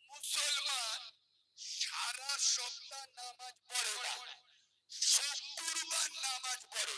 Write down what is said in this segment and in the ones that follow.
মুসলমান সারা সপ্তাহ নামাজ পড়ে না নামাজ পড়ে।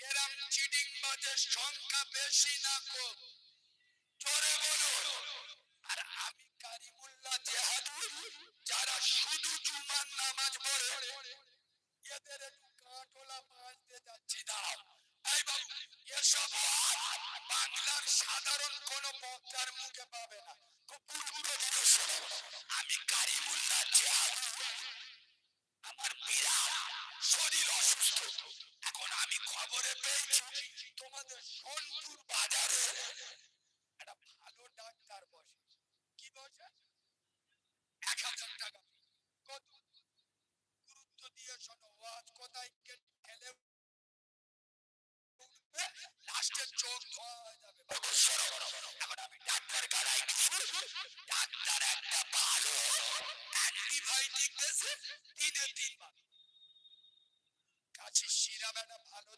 এরম চিটিং বাজের সংখ্যা বেশি না কম জুমার নামাজ পড়ে, এদের একটু পাঁচ দিয়ে যাচ্ছি, দাঁড়াও। এই বাবু, এসব বাংলার সাধারণ কোন বক্তার মুখে পাবে না। খুব গুরুত্ব দিয়ে আমি কারিমুল্লাহ জেহাদি। আমার বিরাট শরীর অসুস্থ। এখন আমি খবরে পেয়েছি, তোমাদের সোনপুর বাজারে একটা ভালো ডাক্তার বসে। কি বসে এক হাজার টাকা। কত গুরুত্ব দিয়ে শোনো ওয়াজ কোথায় কে- ঠেলে উঠবে লাস্টে চোখ ধোয়া হয়ে যাবে বাবু, শোনো, এখন আমি ডাক্তার কারাই ডাক্তার একটা ভালো অ্যান্টিবায়োটিক দেশে দিনে তিনবার কাছে সিরাপ একটা ভালো দেশে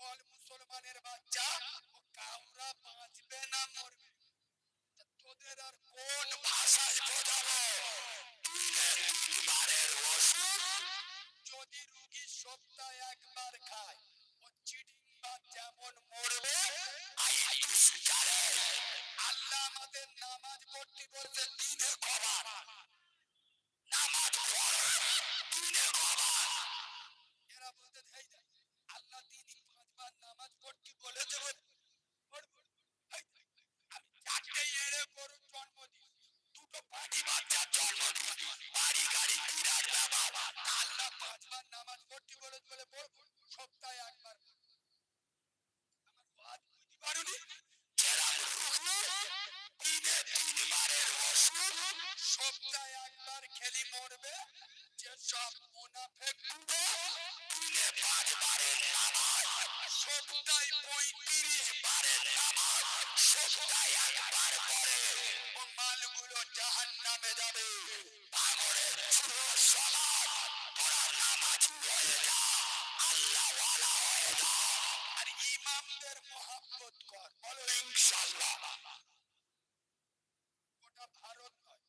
বল মুসলমানের বাচ্চা ও কাউরা বাঁচবে না মরবে। তোদের আর কোন ভাষায় বোঝাবো? যদি রুগী সপ্তাহে একবার খায়, ও চিটিং যেমন মরবে আল্লাহ আমাদের নামাজ পড়তে বলতে দিনে ወለጀሮች ইমামদের মহাব্বত কর বলো ইনশাআল্লাহ গোটা ভারত নয়,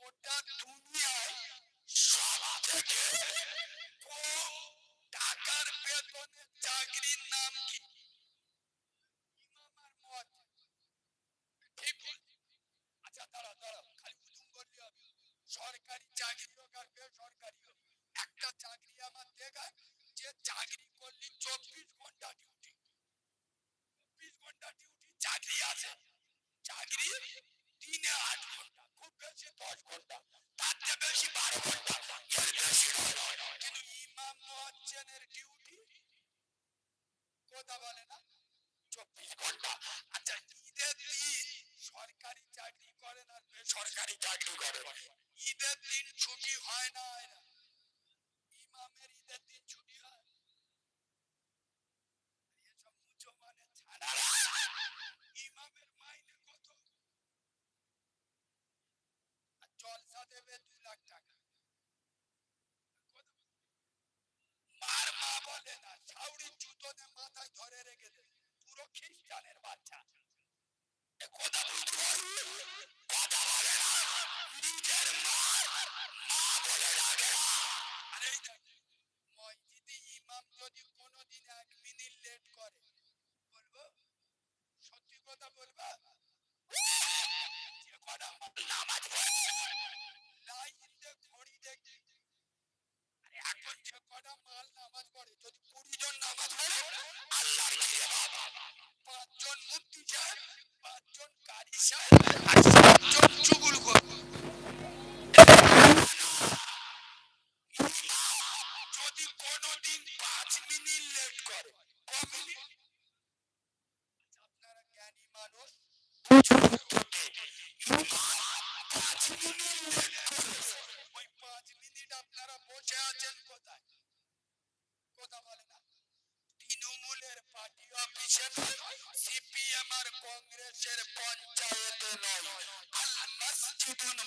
গোটা দুনিয়ায় সব থেকে টাকার বেতনে চাকরির নাম কি? আচ্ছা দাঁড়া দাঁড়া খালি হুজুম করলে হবে। সরকারি চাকরি হোক আর বেসরকারি হোক, একটা চাকরি আমার দেখায় যে চাকরি করলি চব্বিশ ঘণ্টা ডিউটি ঘণ্টা ডিউটি চাকরি আছে। চাকরি দিনে আট ঘণ্টা খুব বেশি দশ ঘণ্টা তার চেয়ে বেশি বারো ঘণ্টা। এর বেশি কিন্তু ইমাম মুয়াজ্জিনের ডিউটি কথা বলে না? চব্বিশ ঘণ্টা। আচ্ছা ঈদের দিন সরকারি চাকরি করেন আর বেসরকারি চাকরি করেন। ঈদের দিন ছুটি হয় না হয় না ইমামের ঈদের দিন ছুটি হয় এসব মুচো মানে ছাড়া ইমামের মাইনে কত আর জলসা দেবে দু লাখ টাকা কত? মার মা না ছাউড়ি জুতোতে মাথায় ধরে রেখে দে। পুরো খ্রিস্টানের বাচ্চা। কোনোদিন এক মিনিট লেট করে, বলব? সত্যি কথা বলবা? যে কটা নামাজ পড়ে লাইনতে ঘড়ি দেখি কটা মাল নামাজ পড়ে, যদি কুড়ি জন নামাজ পড়ে আল্লাহ পাঁচজন মুক্তি চায় পাঁচজন কারি চায় আর সাতজন চুগুল কংগ্রেসের পঞ্চায়েতে নয় আল মসজিদুন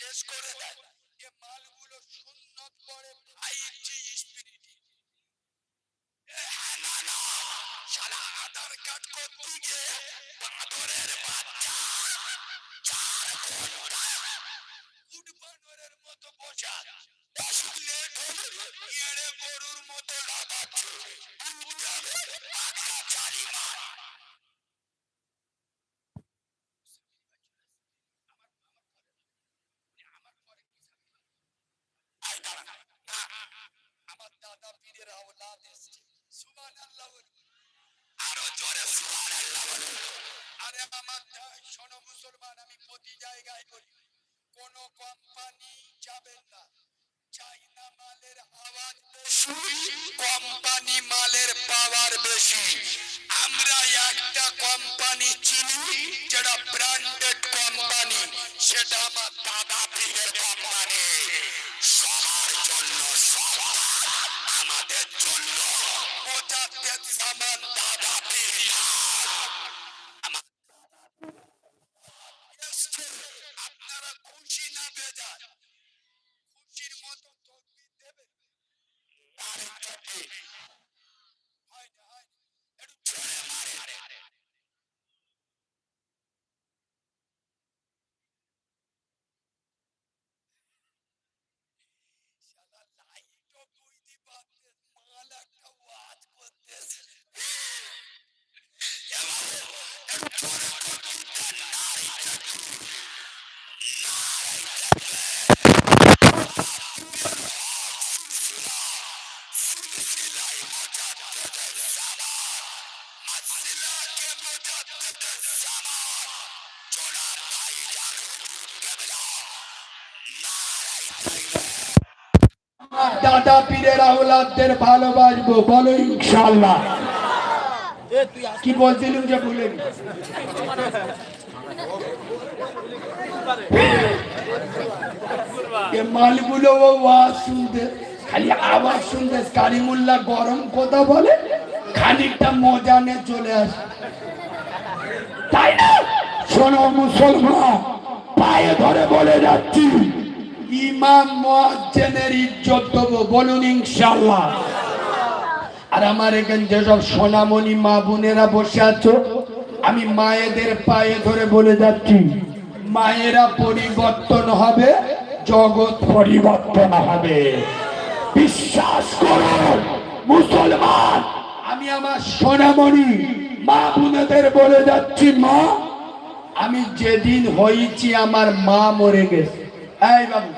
শেষ করে দেয় যে মালগুলো সুন্নত করে স্পিরিটি না না, শালা আধার কার্ড করতে গিয়ে বাঁদরের বাচ্চা। চার ঘণ্টা আমার শোনো মুসলমান, আমি প্রতি জায়গায় বলি, কোন কোম্পানি যাবেন না। চাইনা মালের আওয়াজ বেশি কোম্পানি মালের পাওয়ার বেশি। আমরা একটা কোম্পানি চিনি, যেটা ব্র্যান্ডেড কোম্পানি সেটা আমার দাদা পীরের কোম্পানি সবার জন্য সবার, আমাদের শালা লাইটও কইতে পারতে মাল একটা ওয়াজ করতেছে আওলাদদের ভালোবাসবো বলো ইনশাল্লাহ কি বলছিলাম যে ভুলে। মালগুলো ও আওয়াজ শুনতে খালি আওয়াজ শুনতে কারিমুল্লাহ গরম কথা বলে খানিকটা মজা নিয়ে চলে আসে। তাই না? শোনো মুসলমান পায়ে ধরে বলে যাচ্ছি। ইজ্জত দেবো, বলুন ইনশাআল্লাহ। আর আমার এখানে যেসব সোনামণি মা বোনেরা বসে আছো, আমি মায়েদের পায়ে ধরে বলে যাচ্ছি, মায়েরা পরিবর্তন হবে, জগৎ পরিবর্তন হবে। বিশ্বাস মুসলমান, আমি আমার সোনামণি মা বোনেদের বলে যাচ্ছি, মা, আমি যেদিন হয়েছি আমার মা মরে গেছে। এই বাবু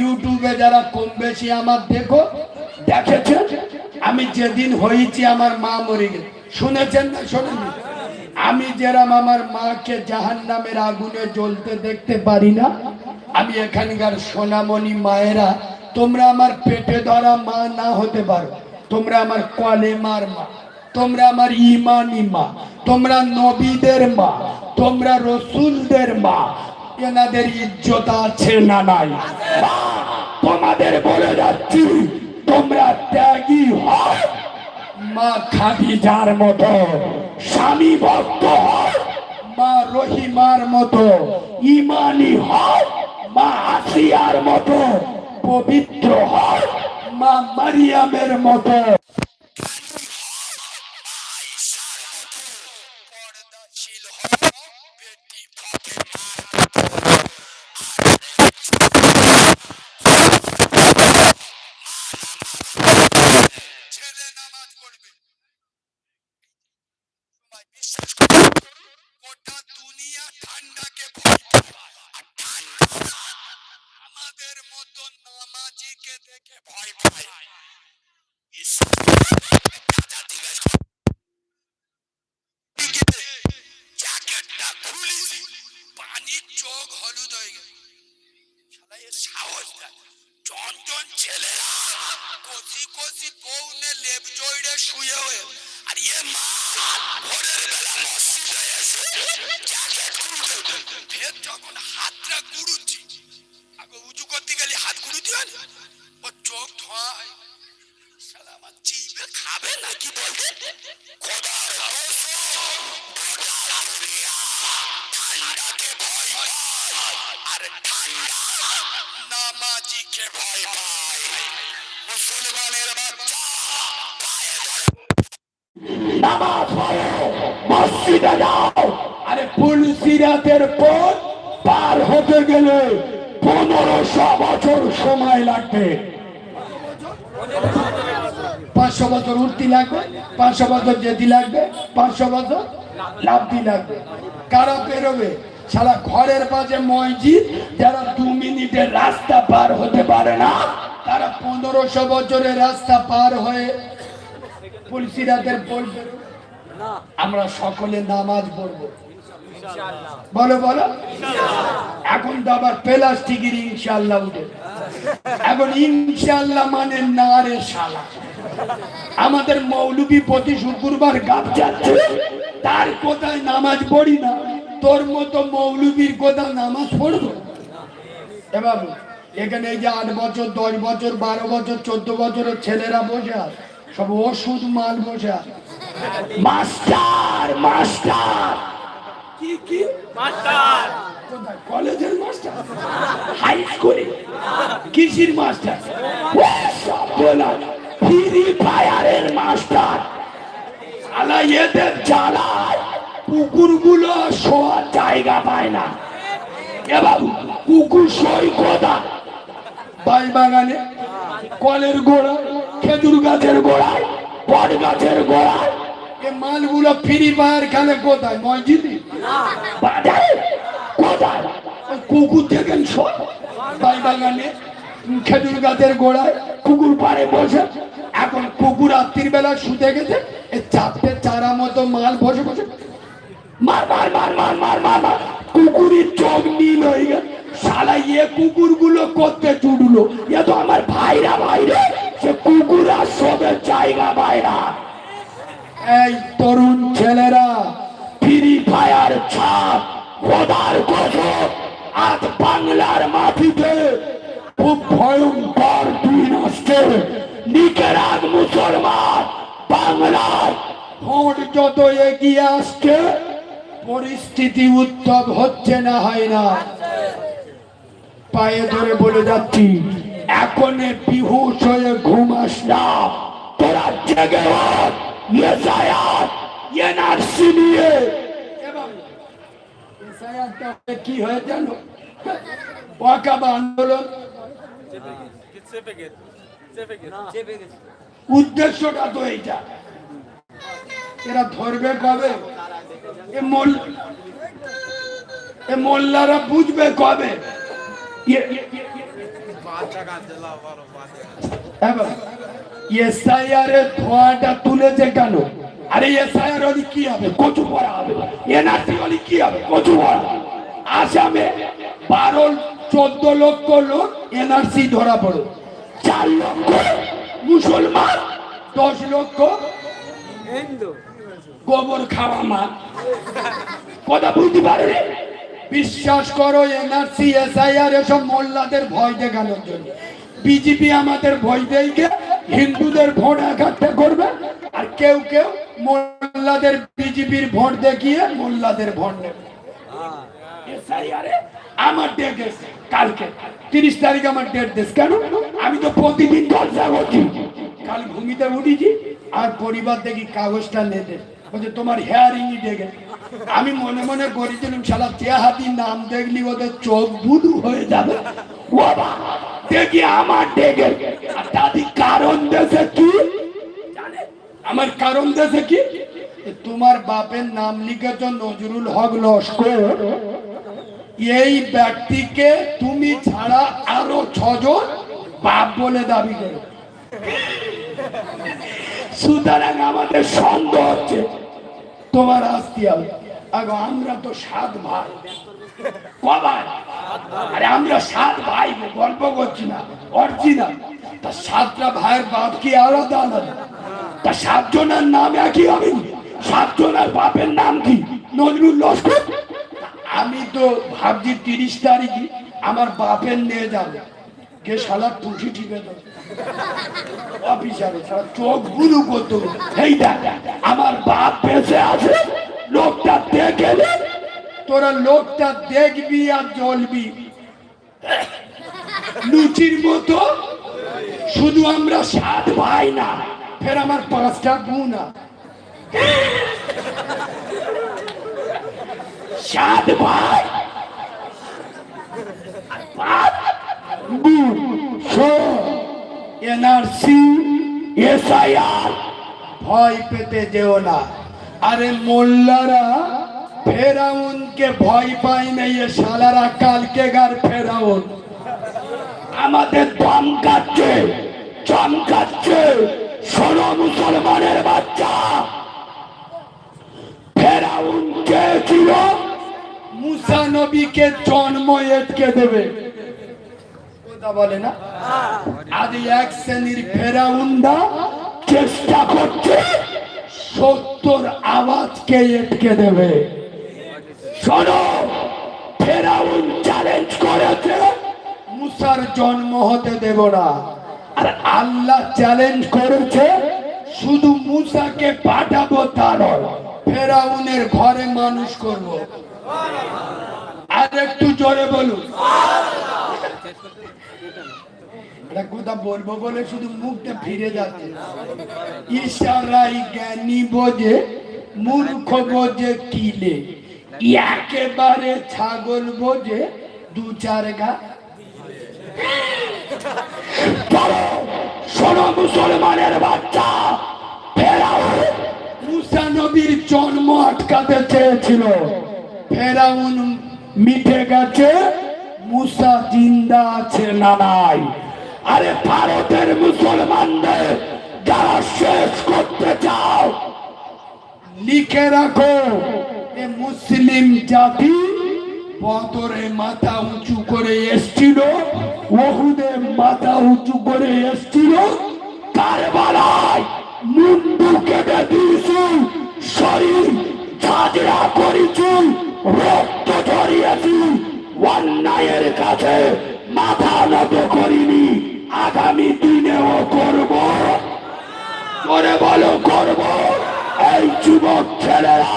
ইউটিউবে যারা কম বেশি আমার দেখো, দেখেছেন? আমি যেদিন হয়েছি আমার মা মরে গেছে শুনেছেন না শোনেনি আমি যেরাম আমার মাকে জাহান নামের আগুনে জ্বলতে দেখতে পারি না, আমি এখানকার সোনামণি মায়েরা, তোমরা আমার পেটে ধরা মা না হতে পারো। তোমরা আমার কলেমার মা, তোমরা আমার ইমানি মা, তোমরা নবীদের মা, তোমরা রসুলদের মা এনাদের ইজ্জত আছে না নাই? তোমাদের বলে যাচ্ছি, তোমরা ত্যাগী হয় মা খাদিজার মতো, স্বামী ভক্ত হয় মা রহিমার মতো, ইমানি হয় মা আসিয়ার মতো, পবিত্র হয় মা মারিয়ামের মতো। পায় আর ফুলসিরাতের পর পার হতে গেলে পনেরোশো বছর সময় লাগবে। পাঁচশো বছর উঠতি লাগবে, পাঁচশো বছর যেতে লাগবে, পাঁচশো বছর লাভতি লাগবে। কারা পেরোবে? সারা ঘরের পাশে মসজিদ, যারা দু মিনিটের রাস্তা পার হতে পারে না, তারা পনেরোশো বছরের রাস্তা পার হয়ে পুলসিরাতের বলবে আমরা সকলে নামাজ পড়ব। বলো বলো। এখন তো আবার প্লাস্টিকের ইনশাল্লাহ উঠে। এখন ইনশাল্লাহ মানে না রে শালা। আমাদের মৌলবী প্রতি শুক্রবার গাপ যাচ্ছে, তার কোথায় নামাজ পড়ি না? তোর মতো মৌলবীর কোথায় নামাজ পড়ব? এ বাবু এখানে এই যে আট বছর দশ বছর বারো বছর চোদ্দ বছরের ছেলেরা বসে আছে সব ওষুধ মাল বসে আছে। Master master! কি কি? মাস্টার! কলেজের মাস্টার? হাই স্কুলে? কৃষির মাস্টার? ফ্রি ফায়ারের মাস্টার। আলা এদের জ্বালায় কুকুরগুলো শোয়ার জায়গা পায় না। এ বাবু কুকুর সই কোদা বাই বাগানে কলের গোড়া, খেজুর গাছের গোড়ায় বট গাছের গোড়ায় এ মালগুলো ফ্রি ফায়ার খেলে কোথায়? মসজিদে? বাজারে? কোথায়? কুকুর দেখেন সব বাই বাগানে খেজুর গাছের গোড়ায় কুকুর পাড়ে বসে। এখন কুকুর রাত্রির বেলা শুতে গেছে। এ চারটে চারা মতো মাল বসে বসে মার মার মার মার মার মার মার। কুকুরের চোখ নীল হয়ে গেল। শালা ইয়ে কুকুরগুলো করতে চুড়লো এ তো আমার ভাইরা ভাইরে। সে কুকুর আর সবের জায়গা বাইরা। এই তরুণ ছেলেরা ফ্রি ফায়ার ছাপ খোদার কসম আজ বাংলার মাটিতে খুব ভয়ঙ্কর দিন আসছে নিকেরাগ মুসলমান বাংলার ভোট যত এগিয়ে আসছে পরিস্থিতি উত্তম হচ্ছে না, হয় না? পায়ে ধরে বলে যাচ্ছি, এখন বিহুশ হয়ে ঘুমাস না তোরা জেগে কি হয়ে জানো? আন্দোলন। উদ্দেশ্যটা তো এইটা। এরা ধরবে কবে? মোল্লারা বুঝবে কবে? এ- এবার এসআইআর এর ধোঁয়াটা তুলেছে কেন? আরে এসআইআর কি হবে? কচু পড়া হবে। এনআরসি কি হবে? কচু পড়া আসামে বারো, চোদ্দ লক্ষ লোক এনআরসি ধরা পড়ো। চার লক্ষ মুসলমান, দশ লক্ষ গোবর খাওয়া মা। কথা বুঝতে পারে বিশ্বাস করো, এনআরসি, এসআইআর, এসব মোল্লাদের ভয় দেখানোর জন্য। বিজেপি আমাদের ভয় দেয়কে হিন্দুদের ভোট এক একটা করবে? আর কেউ কেউ মোল্লাদের বিজেপির ভোট দেখিয়ে মোল্লাদের ভোট নেবে। আমার ডেট কালকে। তিরিশ তারিখ আমার ডেট দেশ কেন? আমি তো প্রতিদিন জলসা করছি। কাল ঘুমিতে উঠেছি, আর পরিবার দেখি কাগজটা নেতে বলছে তোমার হেয়ারিং ডেকে আমি মনে মনে করেছিলাম শালা চেহাতি নাম দেখলি ওদের চোখ বুধু হয়ে যাবে। বাবা, দেখি আমার ডেকে দাদি কারণ দেশে কি? আমার কারণ দেশে কি? তোমার বাপের নাম লিখেছ নজরুল হক লস্কর। এই ব্যক্তিকে তুমি ছাড়া আরও ছজন বাপ বলে দাবি করো। সুতরাং আমাদের সন্দেহ হচ্ছে। তোমার আসতে হবে আগে, আমরা তো সাত ভাই। কবার আরে আমরা সাত ভাই গল্প করছি না অরিজিনাল তা সাতটা ভাইয়ের বাপ কি আলাদা আলাদা তা সাতজনের নাম একই হবে? সাতজনের বাপের নাম কি? নজরুল লস্কর? আমি তো ভাবছি তিরিশ তারিখই আমার বাপের নিয়ে যাবে। কে শালা টিপে দেবে অফিসারে সারা চোখ বুলু করতো এই দেখ, আমার বাপ বেঁচে আছে, লোকটা দেখে তোরা লোকটা দেখবি আর জ্বলবি। লুচির মতো, শুধু আমরা সাত ভাই না, ফের আমার পাঁচটা বোন। সাত ভাই পাঁচ ভয় পেতে যেও না। আরে মোল্লারা, ফেরাউনকে ভয় পায় না, এ কালকে গার ফেরাউন। আমাদের ধমকাচ্ছে চমকাচ্ছে শোনো মুসলমানের বাচ্চা। ফেরাউন কে ছিল মুসা নবীকে জন্ম এটকে দেবে। কথা বলে না? আজ এক শ্রেণির ফেরাউন্ডা চেষ্টা করছে সত্তর আওয়াজকে এটকে দেবে। শোনো, ফেরাউন চ্যালেঞ্জ করেছে, মুসার জন্ম হতে দেব না। আর আল্লাহ চ্যালেঞ্জ করেছে, শুধু মুসাকে পাঠাবো তা নয়, ফেরাউনের ঘরে মানুষ করব। আর একটু জোরে বলুন। একটা কথা বলব বলে শুধু মুখটা ফিরে যাচ্ছে। জ্ঞানী বোঝে, মূর্খ বোঝে কিলে একেবারে ছাগল বোঝে, দু চার গা। শোনো মুসলমানের বাচ্চা, ফেরাউন মুসা নবীর জন্ম আটকাতে চেয়েছিল। ফেরাউন মিটে গেছে, মুসা জিন্দা আছে না নাই? আরে ভারতের মুসলমানদের যারা শেষ করতে চাও, লিখে রাখো মুসলিম জাতি বদরে মাথা উঁচু করে এসছিল ওহুদে মাথা উঁচু করে এসছিল, কারবালায় মুন্ডু কেটে দিয়েছি, শরীর ঝাঁঝরা করেছি, রক্ত ঝরিয়েছি, অন্যায়ের কাছে মাথা নত করিনি। আগামী দিনেও করব। করে বলো, করব। এই যুবক ছেলেরা,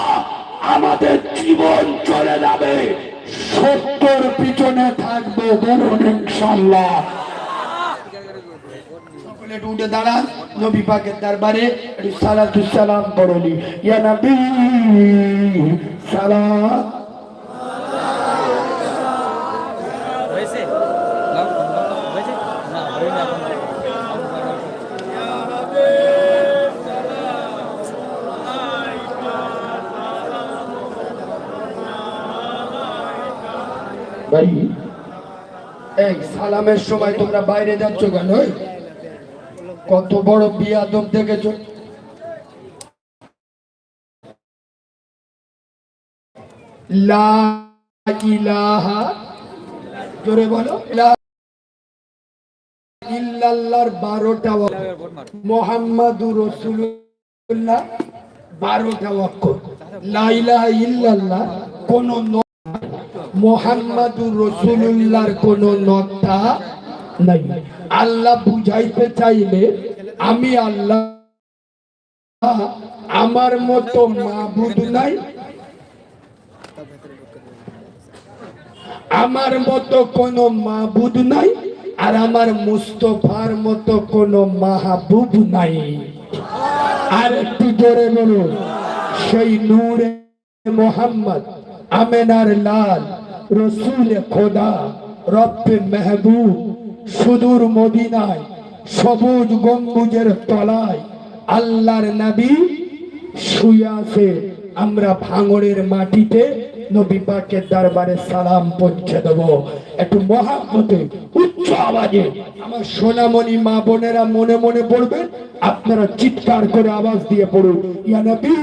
আমাদের জীবন চলে যাবে। সত্যর পিছনে থাকবে বলুন ইনশাল্লাহ। সকলে উঠে দাঁড়ান, নবী পাকের দরবারে একটু সালাতু সালাম পড়লি ইয়া নবী সালাম এই সালামের সময় তোমরা বাইরে যাচ্ছ কেন কত বড় বিয়াদব দেখেছ। বারোটা রসুল্লাহ বারোটা অক্ষর লাইলাহা ইল্লাল্লাহ। কোন মোহাম্মদুর রসুল্লাহর কোন নতা নাই। আল্লাহ বুঝাইতে চাইলে আমি আল্লাহ, আমার মতো মাবুদ নাই। আমার মতো কোন মাবুদ নাই আর আমার মুস্তফার মতো কোন মাহবুব নাই। আর একটু জোরে বলুন সেই নূরে মোহাম্মদ আমেনার লাল রসুল খোদা, রব্বে মেহবুব, সুদূর মদিনায়, সবুজ গম্বুজের তলায় আল্লাহর নবী শুয়ে আছে। আমরা ভাঙড়ের মাটিতে নবী পাকের দরবারে সালাম পৌঁছে দেব। একটু মহাব্বতে, উচ্চ আওয়াজে আমার সোনামণি মা বোনেরা মনে মনে পড়বেন আপনারা চিৎকার করে আওয়াজ দিয়ে পড়ুন, ইয়া নবী!